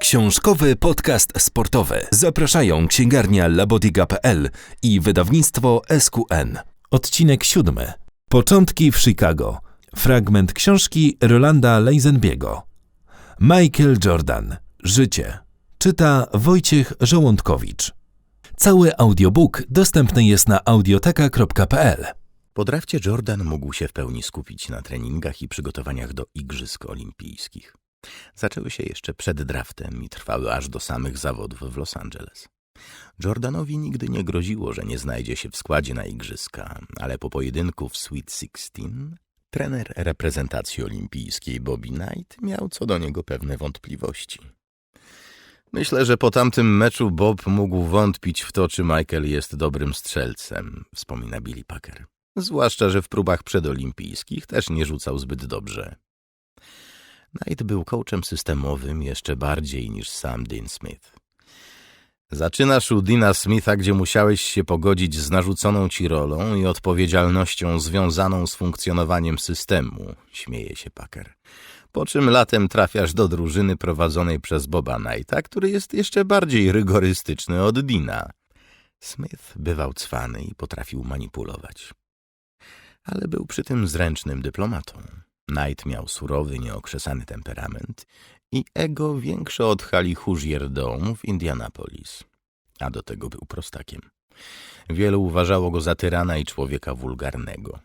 Książkowy podcast sportowy. Zapraszają księgarnia labodiga.pl i wydawnictwo SQN. Odcinek siódmy. Początki w Chicago. Fragment książki Rolanda Leisenbiego. Michael Jordan. Życie. Czyta Wojciech Żołądkowicz. Cały audiobook dostępny jest na audioteka.pl. Po drafcie Jordan mógł się w pełni skupić na treningach i przygotowaniach do Igrzysk Olimpijskich. Zaczęły się jeszcze przed draftem i trwały aż do samych zawodów w Los Angeles. Jordanowi nigdy nie groziło, że nie znajdzie się w składzie na Igrzyska, ale po pojedynku w Sweet Sixteen trener reprezentacji olimpijskiej Bobby Knight miał co do niego pewne wątpliwości. Myślę, że po tamtym meczu Bob mógł wątpić w to, czy Michael jest dobrym strzelcem, wspomina Billy Packer. Zwłaszcza, że w próbach przedolimpijskich też nie rzucał zbyt dobrze. Knight był coachem systemowym jeszcze bardziej niż sam Dean Smith. Zaczynasz u Dina Smitha, gdzie musiałeś się pogodzić z narzuconą ci rolą i odpowiedzialnością związaną z funkcjonowaniem systemu, śmieje się Packer. Po czym latem trafiasz do drużyny prowadzonej przez Boba Knighta, który jest jeszcze bardziej rygorystyczny od Dina. Smith bywał cwany i potrafił manipulować. Ale był przy tym zręcznym dyplomatą. Knight miał surowy, nieokrzesany temperament i ego większe od hali Hoosier Dome w Indianapolis. A do tego był prostakiem. Wielu uważało go za tyrana i człowieka wulgarnego.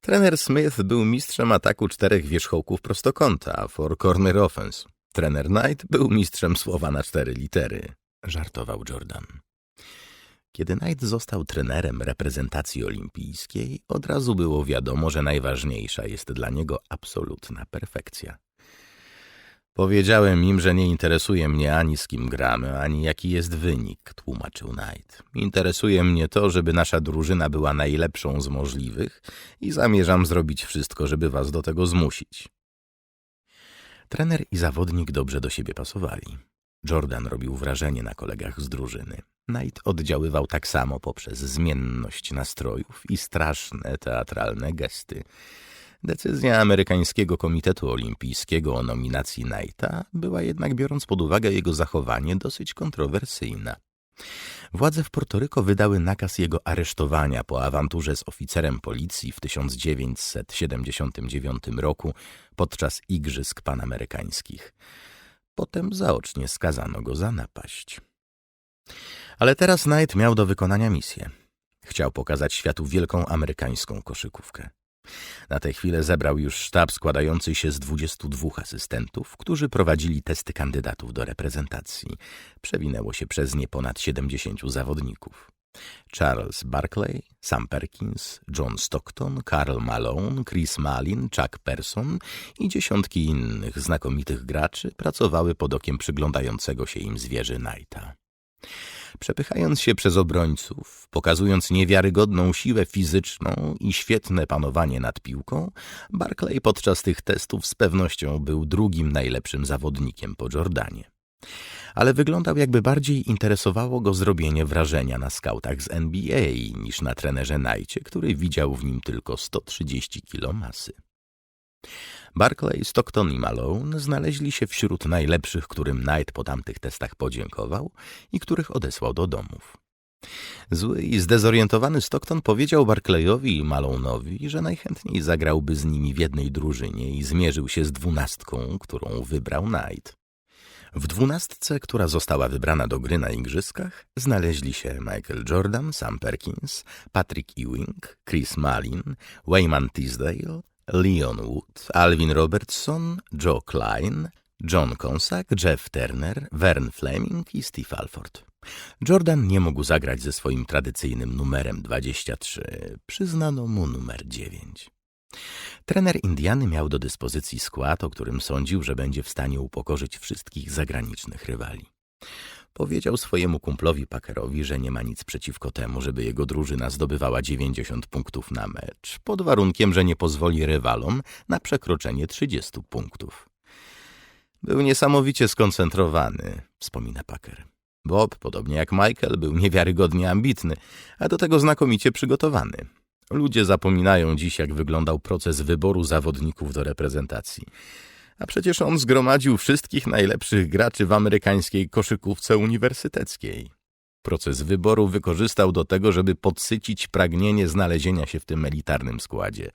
Trener Smith był mistrzem ataku czterech wierzchołków prostokąta, for corner offense. Trener Knight był mistrzem słowa na cztery litery, żartował Jordan. Kiedy Knight został trenerem reprezentacji olimpijskiej, od razu było wiadomo, że najważniejsza jest dla niego absolutna perfekcja. Powiedziałem im, że nie interesuje mnie ani z kim gramy, ani jaki jest wynik, tłumaczył Knight. Interesuje mnie to, żeby nasza drużyna była najlepszą z możliwych i zamierzam zrobić wszystko, żeby was do tego zmusić. Trener i zawodnik dobrze do siebie pasowali. Jordan robił wrażenie na kolegach z drużyny. Knight oddziaływał tak samo poprzez zmienność nastrojów i straszne teatralne gesty. Decyzja amerykańskiego Komitetu Olimpijskiego o nominacji Knighta była jednak, biorąc pod uwagę jego zachowanie, dosyć kontrowersyjna. Władze w Portoryko wydały nakaz jego aresztowania po awanturze z oficerem policji w 1979 roku podczas Igrzysk Panamerykańskich. Potem zaocznie skazano go za napaść. Ale teraz Knight miał do wykonania misję. Chciał pokazać światu wielką amerykańską koszykówkę. Na tę chwilę zebrał już sztab składający się z 22 asystentów, którzy prowadzili testy kandydatów do reprezentacji. Przewinęło się przez nie ponad 70 zawodników. Charles Barkley, Sam Perkins, John Stockton, Karl Malone, Chris Malin, Chuck Person i dziesiątki innych znakomitych graczy pracowały pod okiem przyglądającego się im zwierzy Knighta. Przepychając się przez obrońców, pokazując niewiarygodną siłę fizyczną i świetne panowanie nad piłką, Barclay podczas tych testów z pewnością był drugim najlepszym zawodnikiem po Jordanie. Ale wyglądał jakby bardziej interesowało go zrobienie wrażenia na skautach z NBA niż na trenerze Najcie, który widział w nim tylko 130 kilo masy. Barclay, Stockton i Malone znaleźli się wśród najlepszych, którym Knight po tamtych testach podziękował i których odesłał do domów. Zły i zdezorientowany Stockton powiedział Barclayowi i Malone'owi, że najchętniej zagrałby z nimi w jednej drużynie i zmierzył się z dwunastką, którą wybrał Knight. W dwunastce, która została wybrana do gry na igrzyskach, znaleźli się Michael Jordan, Sam Perkins, Patrick Ewing, Chris Malin, Wayman Tisdale, Leon Wood, Alvin Robertson, Joe Klein, John Consack, Jeff Turner, Vern Fleming i Steve Alford. Jordan nie mógł zagrać ze swoim tradycyjnym numerem 23. Przyznano mu numer 9. Trener Indiany miał do dyspozycji skład, o którym sądził, że będzie w stanie upokorzyć wszystkich zagranicznych rywali. Powiedział swojemu kumplowi Packerowi, że nie ma nic przeciwko temu, żeby jego drużyna zdobywała 90 punktów na mecz, pod warunkiem, że nie pozwoli rywalom na przekroczenie 30 punktów. Był niesamowicie skoncentrowany, wspomina Packer. Bob, podobnie jak Michael, był niewiarygodnie ambitny, a do tego znakomicie przygotowany. Ludzie zapominają dziś, jak wyglądał proces wyboru zawodników do reprezentacji. A przecież on zgromadził wszystkich najlepszych graczy w amerykańskiej koszykówce uniwersyteckiej. Proces wyboru wykorzystał do tego, żeby podsycić pragnienie znalezienia się w tym elitarnym składzie.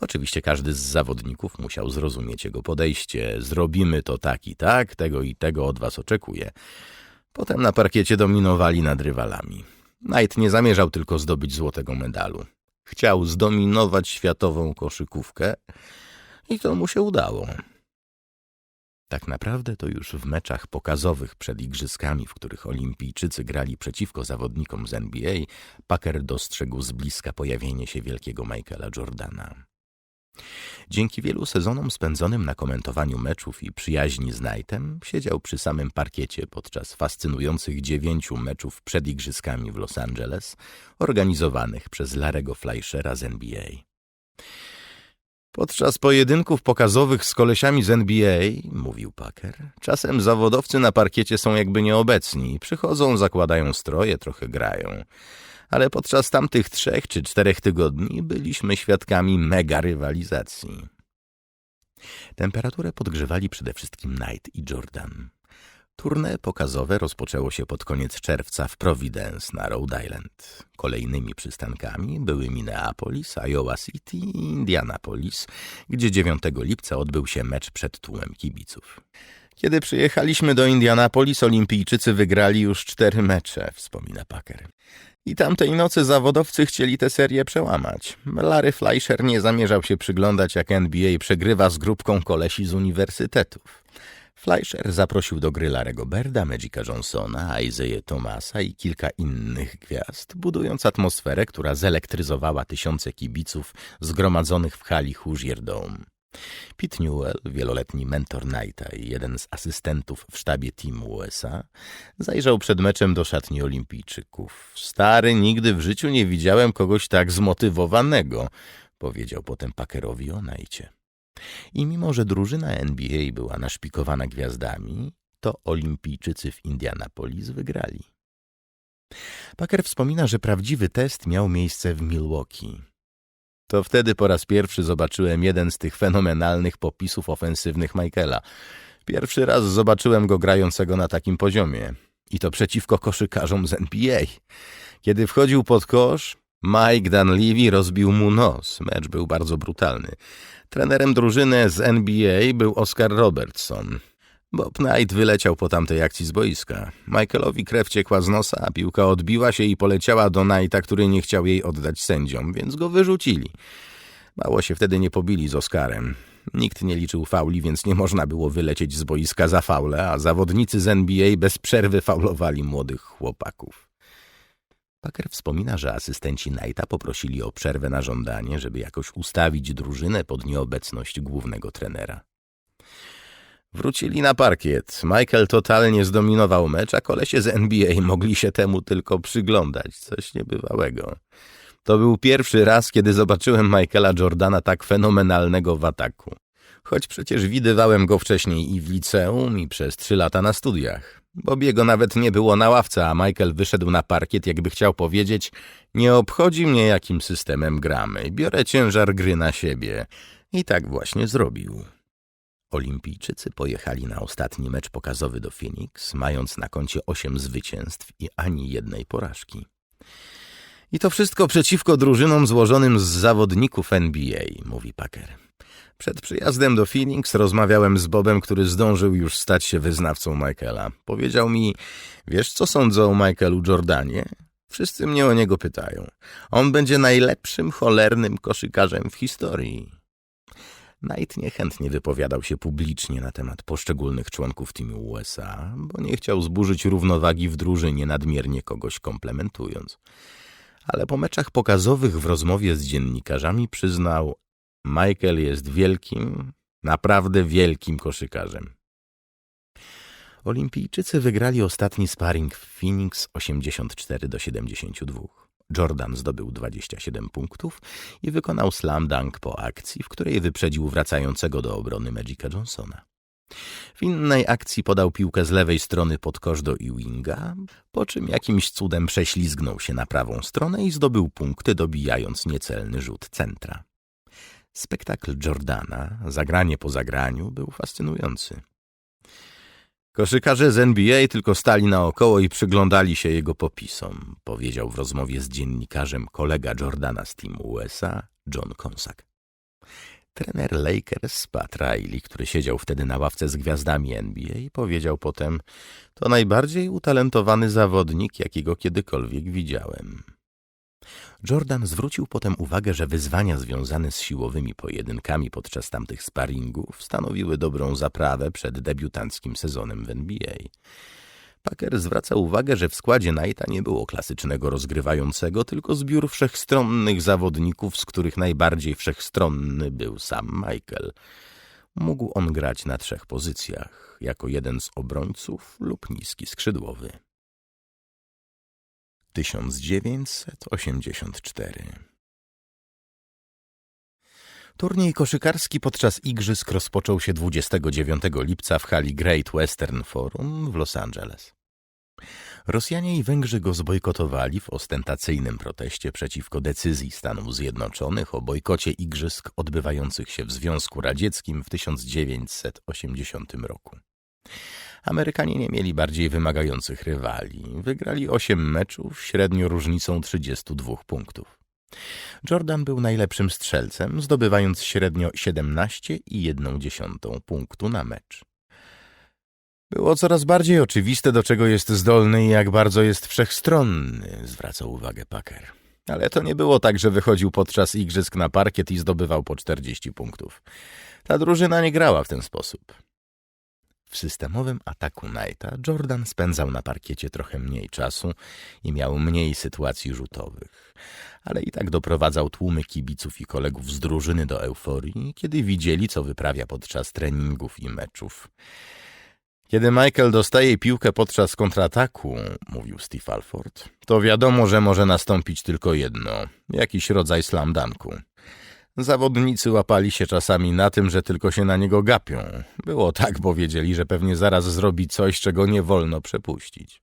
Oczywiście każdy z zawodników musiał zrozumieć jego podejście. Zrobimy to tak i tak, tego i tego od was oczekuję. Potem na parkiecie dominowali nad rywalami. Knight nie zamierzał tylko zdobyć złotego medalu. Chciał zdominować światową koszykówkę i to mu się udało. Tak naprawdę to już w meczach pokazowych przed igrzyskami, w których olimpijczycy grali przeciwko zawodnikom z NBA, Packer dostrzegł z bliska pojawienie się wielkiego Michaela Jordana. Dzięki wielu sezonom spędzonym na komentowaniu meczów i przyjaźni z Knightem, siedział przy samym parkiecie podczas fascynujących dziewięciu meczów przed igrzyskami w Los Angeles, organizowanych przez Larego Fleischera z NBA. Podczas pojedynków pokazowych z kolesiami z NBA, mówił Packer, czasem zawodowcy na parkiecie są jakby nieobecni. Przychodzą, zakładają stroje, trochę grają. Ale podczas tamtych trzech czy czterech tygodni byliśmy świadkami mega rywalizacji. Temperaturę podgrzewali przede wszystkim Knight i Jordan. Turne pokazowe rozpoczęło się pod koniec czerwca w Providence na Rhode Island. Kolejnymi przystankami były Minneapolis, Iowa City i Indianapolis, gdzie 9 lipca odbył się mecz przed tłumem kibiców. Kiedy przyjechaliśmy do Indianapolis, olimpijczycy wygrali już cztery mecze, wspomina Packer. I tamtej nocy zawodowcy chcieli tę serię przełamać. Larry Fleischer nie zamierzał się przyglądać, jak NBA przegrywa z grupką kolesi z uniwersytetów. Fleischer zaprosił do gry Larego Berda, Magica Johnsona, Isaiah Thomasa i kilka innych gwiazd, budując atmosferę, która zelektryzowała tysiące kibiców zgromadzonych w hali Hoosier Dome. Pete Newell, wieloletni mentor Knighta i jeden z asystentów w sztabie Team USA, zajrzał przed meczem do szatni olimpijczyków. Stary, nigdy w życiu nie widziałem kogoś tak zmotywowanego, powiedział potem Packerowi o Knightie. I mimo, że drużyna NBA była naszpikowana gwiazdami, to olimpijczycy w Indianapolis wygrali. Packer wspomina, że prawdziwy test miał miejsce w Milwaukee. To wtedy po raz pierwszy zobaczyłem jeden z tych fenomenalnych popisów ofensywnych Michaela. Pierwszy raz zobaczyłem go grającego na takim poziomie. I to przeciwko koszykarzom z NBA. Kiedy wchodził pod kosz, Mike Dunleavy rozbił mu nos. Mecz był bardzo brutalny. Trenerem drużyny z NBA był Oscar Robertson. Bob Knight wyleciał po tamtej akcji z boiska. Michaelowi krew ciekła z nosa, a piłka odbiła się i poleciała do Knighta, który nie chciał jej oddać sędziom, więc go wyrzucili. Mało się wtedy nie pobili z Oscarem. Nikt nie liczył fauli, więc nie można było wylecieć z boiska za faule, a zawodnicy z NBA bez przerwy faulowali młodych chłopaków. Packer wspomina, że asystenci Knighta poprosili o przerwę na żądanie, żeby jakoś ustawić drużynę pod nieobecność głównego trenera. Wrócili na parkiet. Michael totalnie zdominował mecz, a kolesie z NBA mogli się temu tylko przyglądać. Coś niebywałego. To był pierwszy raz, kiedy zobaczyłem Michaela Jordana tak fenomenalnego w ataku. Choć przecież widywałem go wcześniej i w liceum, i przez trzy lata na studiach. Bobiego nawet nie było na ławce, a Michael wyszedł na parkiet, jakby chciał powiedzieć nie obchodzi mnie, jakim systemem gramy, biorę ciężar gry na siebie. I tak właśnie zrobił. Olimpijczycy pojechali na ostatni mecz pokazowy do Phoenix, mając na koncie osiem zwycięstw i ani jednej porażki. I to wszystko przeciwko drużynom złożonym z zawodników NBA, mówi Packer. Przed przyjazdem do Phoenix rozmawiałem z Bobem, który zdążył już stać się wyznawcą Michaela. Powiedział mi, wiesz co sądzę o Michaelu Jordanie? Wszyscy mnie o niego pytają. On będzie najlepszym cholernym koszykarzem w historii. Knight niechętnie wypowiadał się publicznie na temat poszczególnych członków teamu USA, bo nie chciał zburzyć równowagi w drużynie nadmiernie kogoś komplementując. Ale po meczach pokazowych w rozmowie z dziennikarzami przyznał, Michael jest wielkim, naprawdę wielkim koszykarzem. Olimpijczycy wygrali ostatni sparring w Phoenix 84 do 72. Jordan zdobył 27 punktów i wykonał slam dunk po akcji, w której wyprzedził wracającego do obrony Magica Johnsona. W innej akcji podał piłkę z lewej strony pod kosz do Ewinga, po czym jakimś cudem prześlizgnął się na prawą stronę i zdobył punkty, dobijając niecelny rzut centra. Spektakl Jordana, zagranie po zagraniu, był fascynujący. Koszykarze z NBA tylko stali naokoło i przyglądali się jego popisom, powiedział w rozmowie z dziennikarzem kolega Jordana z teamu USA, John Konsak. Trener Lakers, Pat Riley, który siedział wtedy na ławce z gwiazdami NBA, powiedział potem, to najbardziej utalentowany zawodnik, jakiego kiedykolwiek widziałem. Jordan zwrócił potem uwagę, że wyzwania związane z siłowymi pojedynkami podczas tamtych sparingów stanowiły dobrą zaprawę przed debiutanckim sezonem w NBA. Packer zwraca uwagę, że w składzie Knighta nie było klasycznego rozgrywającego, tylko zbiór wszechstronnych zawodników, z których najbardziej wszechstronny był sam Michael. Mógł on grać na trzech pozycjach, jako jeden z obrońców lub niski skrzydłowy. 1984 Turniej koszykarski podczas igrzysk rozpoczął się 29 lipca w hali Great Western Forum w Los Angeles. Rosjanie i Węgrzy go zbojkotowali w ostentacyjnym proteście przeciwko decyzji Stanów Zjednoczonych o bojkocie igrzysk odbywających się w Związku Radzieckim w 1980 roku. Amerykanie nie mieli bardziej wymagających rywali. Wygrali 8 meczów, średnio różnicą 32 punktów. Jordan był najlepszym strzelcem, zdobywając średnio 17,1 punktu na mecz. Było coraz bardziej oczywiste, do czego jest zdolny i jak bardzo jest wszechstronny, zwracał uwagę Packer. Ale to nie było tak, że wychodził podczas igrzysk na parkiet i zdobywał po 40 punktów. Ta drużyna nie grała w ten sposób. W systemowym ataku Knighta Jordan spędzał na parkiecie trochę mniej czasu i miał mniej sytuacji rzutowych, ale i tak doprowadzał tłumy kibiców i kolegów z drużyny do euforii, kiedy widzieli, co wyprawia podczas treningów i meczów. Kiedy Michael dostaje piłkę podczas kontrataku, mówił Steve Alford, to wiadomo, że może nastąpić tylko jedno, jakiś rodzaj slam dunku. Zawodnicy łapali się czasami na tym, że tylko się na niego gapią. Było tak, bo wiedzieli, że pewnie zaraz zrobi coś, czego nie wolno przepuścić.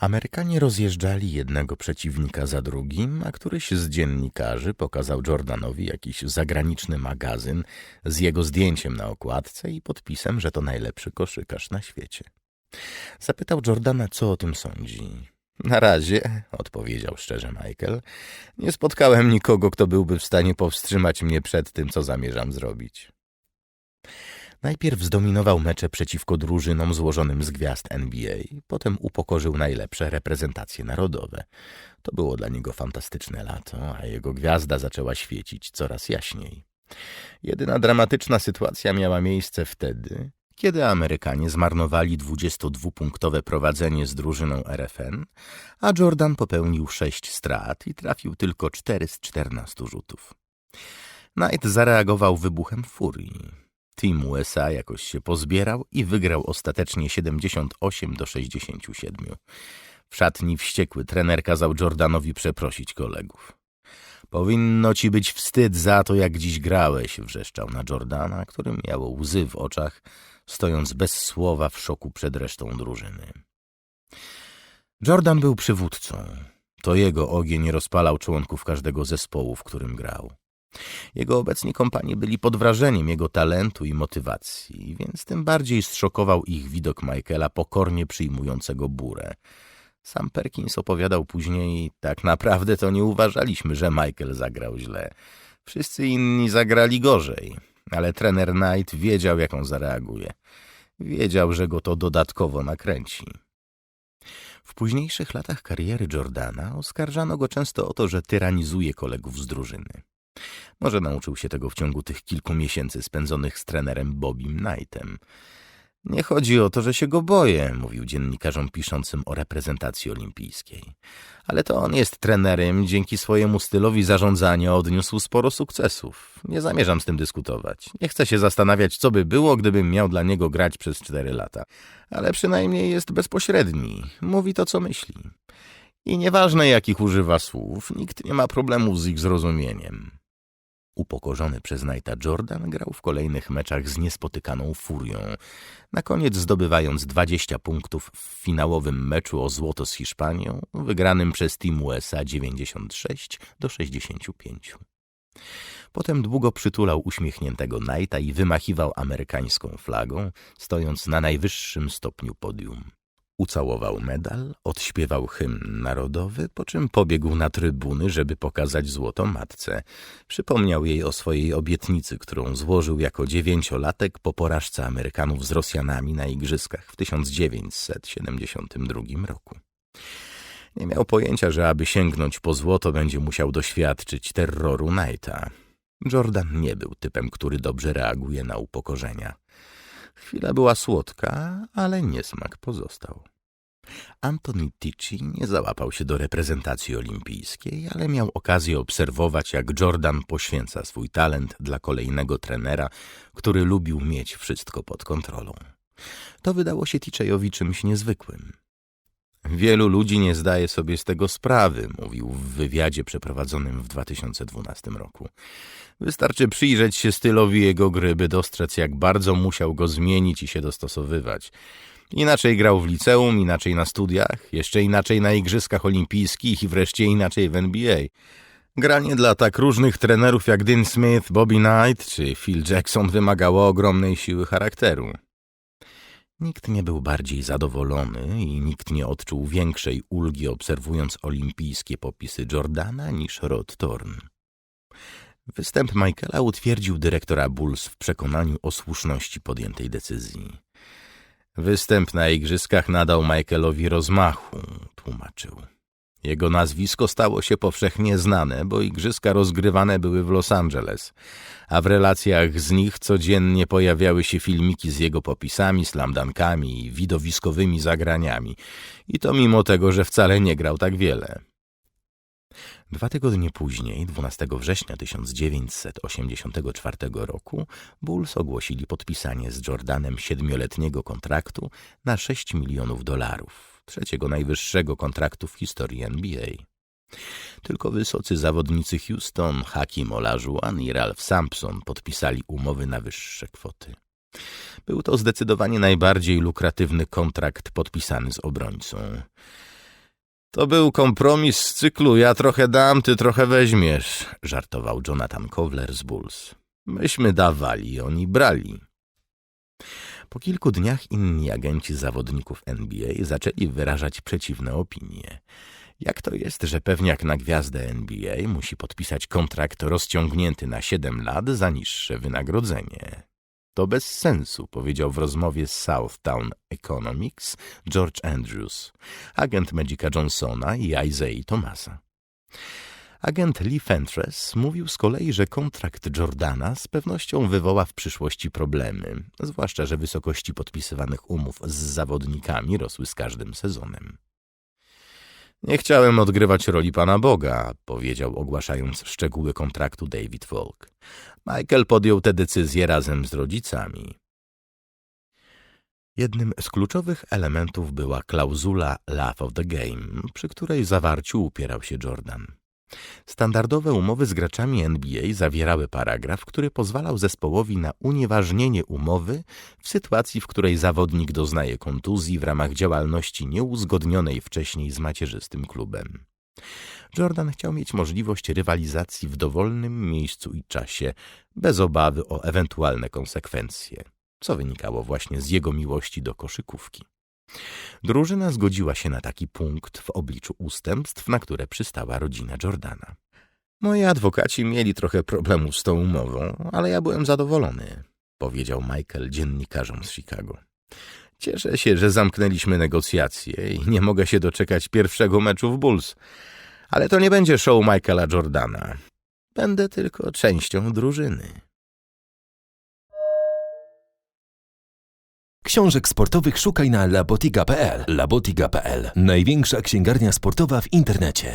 Amerykanie rozjeżdżali jednego przeciwnika za drugim, a któryś z dziennikarzy pokazał Jordanowi jakiś zagraniczny magazyn z jego zdjęciem na okładce i podpisem, że to najlepszy koszykarz na świecie. Zapytał Jordana, co o tym sądzi. Na razie, odpowiedział szczerze Michael, nie spotkałem nikogo, kto byłby w stanie powstrzymać mnie przed tym, co zamierzam zrobić. Najpierw zdominował mecze przeciwko drużynom złożonym z gwiazd NBA, potem upokorzył najlepsze reprezentacje narodowe. To było dla niego fantastyczne lato, a jego gwiazda zaczęła świecić coraz jaśniej. Jedyna dramatyczna sytuacja miała miejsce wtedy, kiedy Amerykanie zmarnowali 22-punktowe prowadzenie z drużyną RFN, a Jordan popełnił sześć strat i trafił tylko 4 z 14 rzutów. Knight zareagował wybuchem furii. Team USA jakoś się pozbierał i wygrał ostatecznie 78 do 67. W szatni wściekły trener kazał Jordanowi przeprosić kolegów. Powinno ci być wstyd za to, jak dziś grałeś, wrzeszczał na Jordana, który miał łzy w oczach, stojąc bez słowa w szoku przed resztą drużyny. Jordan był przywódcą. To jego ogień rozpalał członków każdego zespołu, w którym grał. Jego obecni kompanie byli pod wrażeniem jego talentu i motywacji, więc tym bardziej zszokował ich widok Michaela pokornie przyjmującego burę. Sam Perkins opowiadał później, tak naprawdę to nie uważaliśmy, że Michael zagrał źle. Wszyscy inni zagrali gorzej, ale trener Knight wiedział, jak on zareaguje. Wiedział, że go to dodatkowo nakręci. W późniejszych latach kariery Jordana oskarżano go często o to, że tyranizuje kolegów z drużyny. Może nauczył się tego w ciągu tych kilku miesięcy spędzonych z trenerem Bobim Knightem. Nie chodzi o to, że się go boję, mówił dziennikarzom piszącym o reprezentacji olimpijskiej. Ale to on jest trenerem, dzięki swojemu stylowi zarządzania odniósł sporo sukcesów. Nie zamierzam z tym dyskutować. Nie chcę się zastanawiać, co by było, gdybym miał dla niego grać przez cztery lata. Ale przynajmniej jest bezpośredni. Mówi to, co myśli. I nieważne, jakich używa słów, nikt nie ma problemów z ich zrozumieniem. Upokorzony przez Knighta Jordan grał w kolejnych meczach z niespotykaną furią, na koniec zdobywając 20 punktów w finałowym meczu o złoto z Hiszpanią, wygranym przez Team USA 96 do 65. Potem długo przytulał uśmiechniętego Knighta i wymachiwał amerykańską flagą, stojąc na najwyższym stopniu podium. Ucałował medal, odśpiewał hymn narodowy, po czym pobiegł na trybuny, żeby pokazać złoto matce. Przypomniał jej o swojej obietnicy, którą złożył jako dziewięciolatek po porażce Amerykanów z Rosjanami na igrzyskach w 1972 roku. Nie miał pojęcia, że aby sięgnąć po złoto będzie musiał doświadczyć terroru Knighta. Jordan nie był typem, który dobrze reaguje na upokorzenia. Chwila była słodka, ale niesmak pozostał. Anthony Ticci nie załapał się do reprezentacji olimpijskiej, ale miał okazję obserwować, jak Jordan poświęca swój talent dla kolejnego trenera, który lubił mieć wszystko pod kontrolą. To wydało się Ticzejowi czymś niezwykłym. Wielu ludzi nie zdaje sobie z tego sprawy, mówił w wywiadzie przeprowadzonym w 2012 roku. Wystarczy przyjrzeć się stylowi jego gry, by dostrzec, jak bardzo musiał go zmienić i się dostosowywać. Inaczej grał w liceum, inaczej na studiach, jeszcze inaczej na igrzyskach olimpijskich i wreszcie inaczej w NBA. Granie dla tak różnych trenerów jak Dean Smith, Bobby Knight czy Phil Jackson wymagało ogromnej siły charakteru. Nikt nie był bardziej zadowolony i nikt nie odczuł większej ulgi obserwując olimpijskie popisy Jordana niż Rod Thorn. Występ Michaela utwierdził dyrektora Bulls w przekonaniu o słuszności podjętej decyzji. Występ na igrzyskach nadał Michaelowi rozmachu, tłumaczył. Jego nazwisko stało się powszechnie znane, bo igrzyska rozgrywane były w Los Angeles, a w relacjach z nich codziennie pojawiały się filmiki z jego popisami, slamdankami i widowiskowymi zagraniami. I to mimo tego, że wcale nie grał tak wiele. Dwa tygodnie później, 12 września 1984 roku, Bulls ogłosili podpisanie z Jordanem siedmioletniego kontraktu na 6 milionów dolarów, trzeciego najwyższego kontraktu w historii NBA. Tylko wysocy zawodnicy Houston, Hakim Olajuwon i Ralph Sampson podpisali umowy na wyższe kwoty. Był to zdecydowanie najbardziej lukratywny kontrakt podpisany z obrońcą. To był kompromis z cyklu ja trochę dam, ty trochę weźmiesz, żartował Jonathan Kowler z Bulls. Myśmy dawali, oni brali. Po kilku dniach inni agenci zawodników NBA zaczęli wyrażać przeciwne opinie. Jak to jest, że pewniak na gwiazdę NBA musi podpisać kontrakt rozciągnięty na 7 lat za niższe wynagrodzenie? To bez sensu, powiedział w rozmowie z Southtown Economics George Andrews, agent Magica Johnsona i Isaiah Thomasa. Agent Lee Fentress mówił z kolei, że kontrakt Jordana z pewnością wywoła w przyszłości problemy, zwłaszcza, że wysokości podpisywanych umów z zawodnikami rosły z każdym sezonem. Nie chciałem odgrywać roli Pana Boga, powiedział ogłaszając szczegóły kontraktu David Falk. Michael podjął tę decyzję razem z rodzicami. Jednym z kluczowych elementów była klauzula Love of the Game, przy której zawarciu upierał się Jordan. Standardowe umowy z graczami NBA zawierały paragraf, który pozwalał zespołowi na unieważnienie umowy w sytuacji, w której zawodnik doznaje kontuzji w ramach działalności nieuzgodnionej wcześniej z macierzystym klubem. Jordan chciał mieć możliwość rywalizacji w dowolnym miejscu i czasie, bez obawy o ewentualne konsekwencje, co wynikało właśnie z jego miłości do koszykówki. Drużyna zgodziła się na taki punkt w obliczu ustępstw, na które przystała rodzina Jordana. Moi adwokaci mieli trochę problemów z tą umową, ale ja byłem zadowolony, powiedział Michael dziennikarzom z Chicago. Cieszę się, że zamknęliśmy negocjacje i nie mogę się doczekać pierwszego meczu w Bulls. Ale to nie będzie show Michaela Jordana. Będę tylko częścią drużyny. Książek sportowych szukaj na labotiga.pl. Labotiga.pl. Największa księgarnia sportowa w internecie.